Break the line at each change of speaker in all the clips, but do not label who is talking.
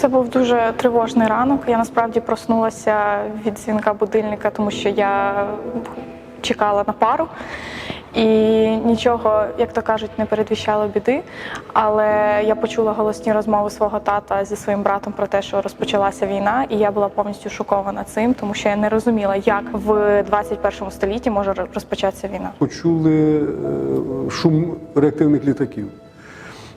Це був дуже тривожний ранок. Я насправді проснулася від дзвінка будильника, тому що я чекала на пару. І нічого, як то кажуть, не передвіщало біди. Але я почула голосні розмови свого тата зі своїм братом про те, що розпочалася війна, і я була повністю шокована цим, тому що я не розуміла, як в 21 столітті може розпочатися війна.
Почули е, шум реактивних літаків.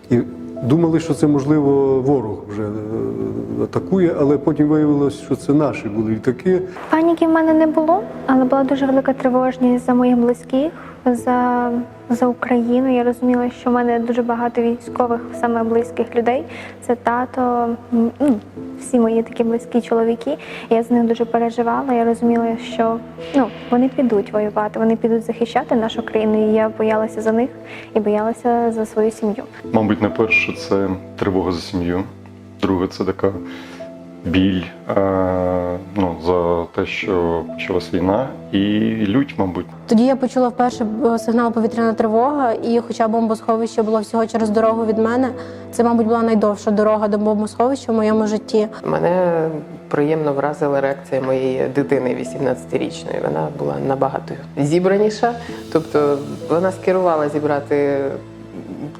І думали, що це, можливо, ворог вже е, атакує, але потім виявилось, що це наші були літаки.
Паніки в мене не було, але була дуже велика тривожність за моїх близьких, за, за Україну. Я розуміла, що в мене дуже багато військових, саме близьких людей. Це тато, ну, всі мої такі близькі чоловіки. Я за них дуже переживала. Я розуміла, що ну, вони підуть воювати, вони підуть захищати нашу країну. І я боялася за них і боялася за свою сім'ю.
Мабуть, найперше це тривога за сім'ю. Друге, це така біль е, ну, за те, що почалась війна, і лють, мабуть.
Тоді я почула вперше е, сигнал повітряна тривога, і хоча бомбосховище було всього через дорогу від мене, це, мабуть, була найдовша дорога до бомбосховища в моєму житті.
Мене приємно вразила реакція моєї дитини 18-річної. Вона була набагато зібраніша. Тобто вона скерувала зібрати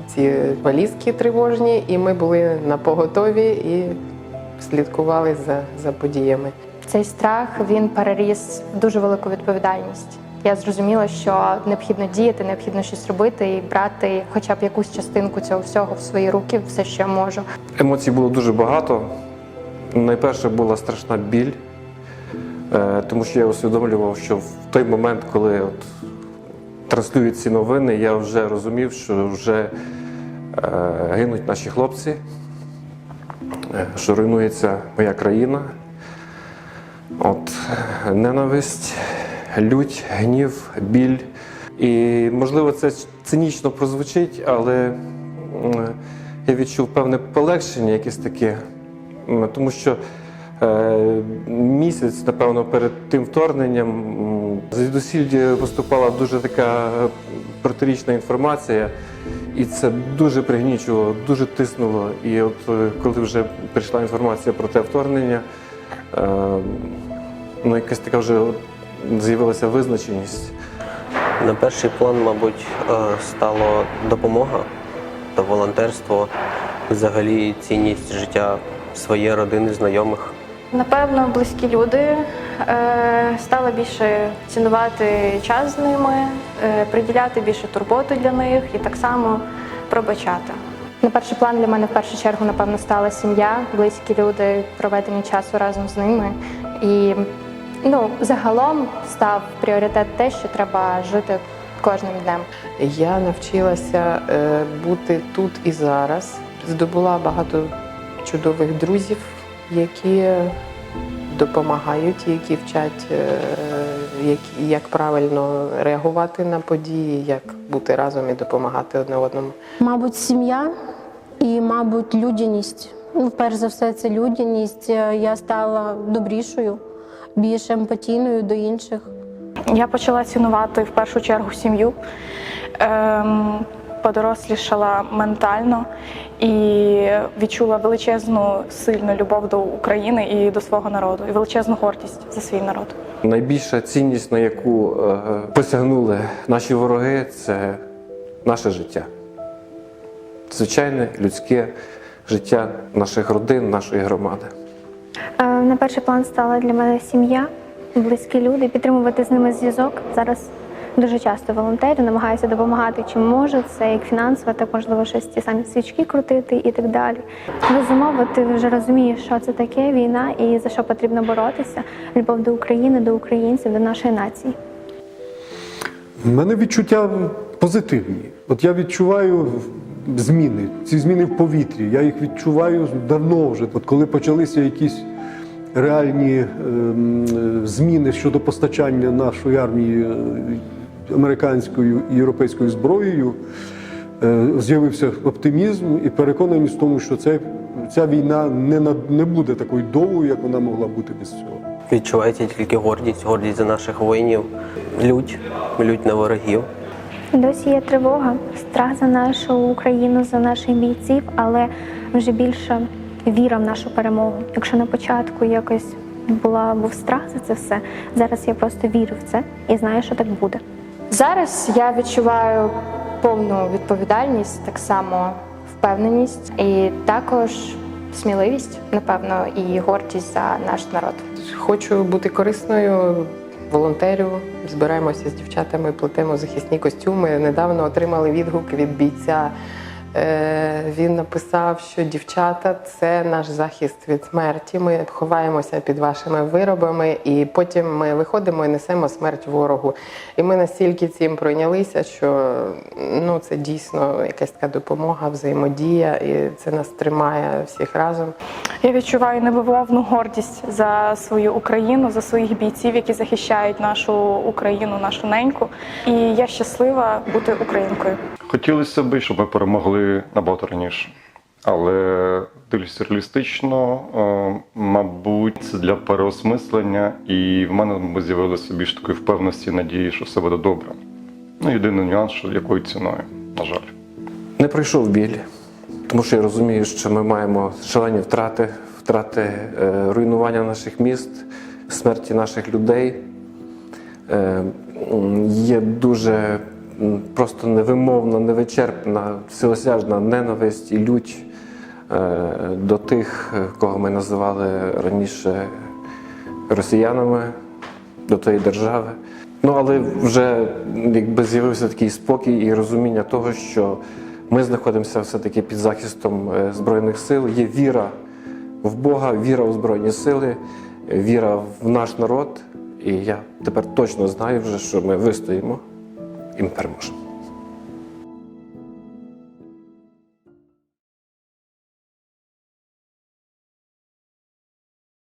ці валізки тривожні, і ми були на поготові і слідкували за, за подіями.
Цей страх він переріс в дуже велику відповідальність. Я зрозуміла, що необхідно діяти, необхідно щось робити і брати хоча б якусь частинку цього всього в свої руки, все, що я можу.
Емоцій було дуже багато. Найперше була страшна біль, е, тому що я усвідомлював, що в той момент, коли от транслюють ці новини, я вже розумів, що вже е, гинуть наші хлопці, що руйнується моя країна. От е, ненависть, лють, гнів, біль. І можливо, це цинічно прозвучить, але я відчув певне полегшення, якесь таке, тому що е, місяць, напевно, перед тим вторгненням звідусіль поступала дуже така протирічна інформація, і це дуже пригнічувало, дуже тиснуло. І от е, коли вже прийшла інформація про те вторгнення, е, ну якась така вже з'явилася визначеність.
На перший план, мабуть, е, стало допомога та волонтерство, взагалі цінність життя своєї родини, знайомих.
Напевно, близькі люди е, стали більше цінувати час з ними, е, приділяти більше турботи для них і так само пробачати.
На перший план для мене в першу чергу, напевно, стала сім'я, близькі люди, проведення часу разом з ними. І ну, загалом став пріоритет те, що треба жити кожним днем.
Я навчилася е, бути тут і зараз. Здобула багато чудових друзів, які допомагають, які вчать, е, як, як правильно реагувати на події, як бути разом і допомагати одне одному.
Мабуть, сім'я і, мабуть, людяність. Ну, перш за все, це людяність. Е, Я стала добрішою, більш емпатійною до інших.
Я почала цінувати в першу чергу сім'ю, ем, подорослішала ментально і відчула величезну сильну любов до України і до свого народу, і величезну гордість за свій народ.
Найбільша цінність, на яку е, посягнули наші вороги, це наше життя. Звичайне людське життя наших родин, нашої громади.
Е, На перший план стала для мене сім'я, близькі люди, підтримувати з ними зв'язок. Зараз дуже часто волонтерю, намагаюся допомагати чим можу. Це як фінансово, так можливо щось ті самі свічки крутити і так далі. Безумовно, ти вже розумієш, що це таке війна і за що потрібно боротися. Любов до України, до українців, до нашої нації.
У мене відчуття позитивні. От я відчуваю зміни, ці зміни в повітрі. Я їх відчуваю давно вже. От коли почалися якісь реальні ем, е, зміни щодо постачання нашої армії е, американською і європейською зброєю, е, з'явився оптимізм і переконаність в тому, що це, ця війна не, не буде такою довгою, як вона могла бути без цього.
Відчувається тільки гордість, гордість за наших воїнів, лють, лють на ворогів.
Досі є тривога, страх за нашу Україну, за наших бійців, але вже більше віра в нашу перемогу. Якщо на початку якось була був страх за це все, зараз я просто вірю в це і знаю, що так буде.
Зараз я відчуваю повну відповідальність, так само впевненість і також сміливість, напевно, і гордість за наш народ.
Хочу бути корисною, волонтерю. Збираємося з дівчатами, плетемо захисні костюми. Недавно отримали відгук від бійця. Е, Він написав, що дівчата це наш захист від смерті. Ми ховаємося під вашими виробами, і потім ми виходимо і несемо смерть ворогу. І ми настільки цим пройнялися, що ну це дійсно якась така допомога, взаємодія, і це нас тримає всіх разом.
Я відчуваю невимовну гордість за свою Україну, за своїх бійців, які захищають нашу Україну, нашу неньку. І я щаслива бути українкою.
Хотілося б, щоб ми перемогли набагато раніше. Але дивлюся реалістично, е, мабуть, це для переосмислення, і в мене з'явилося більш такої впевненості і надії, що все буде добре. Ну, єдиний нюанс, що якою ціною, на жаль.
Не пройшов біль, тому що я розумію, що ми маємо шалені втрати, втрати е, руйнування наших міст, смерті наших людей. Е, є дуже просто невимовна, невичерпна, всеосяжна ненависть і лють е, до тих, кого ми називали раніше росіянами, до тої держави. Ну але вже якби з'явився такий спокій і розуміння того, що ми знаходимося все-таки під захистом е, Збройних сил. Є віра в Бога, віра в Збройні сили, віра в наш народ. І я тепер точно знаю вже, що ми вистоїмо і ми переможемо.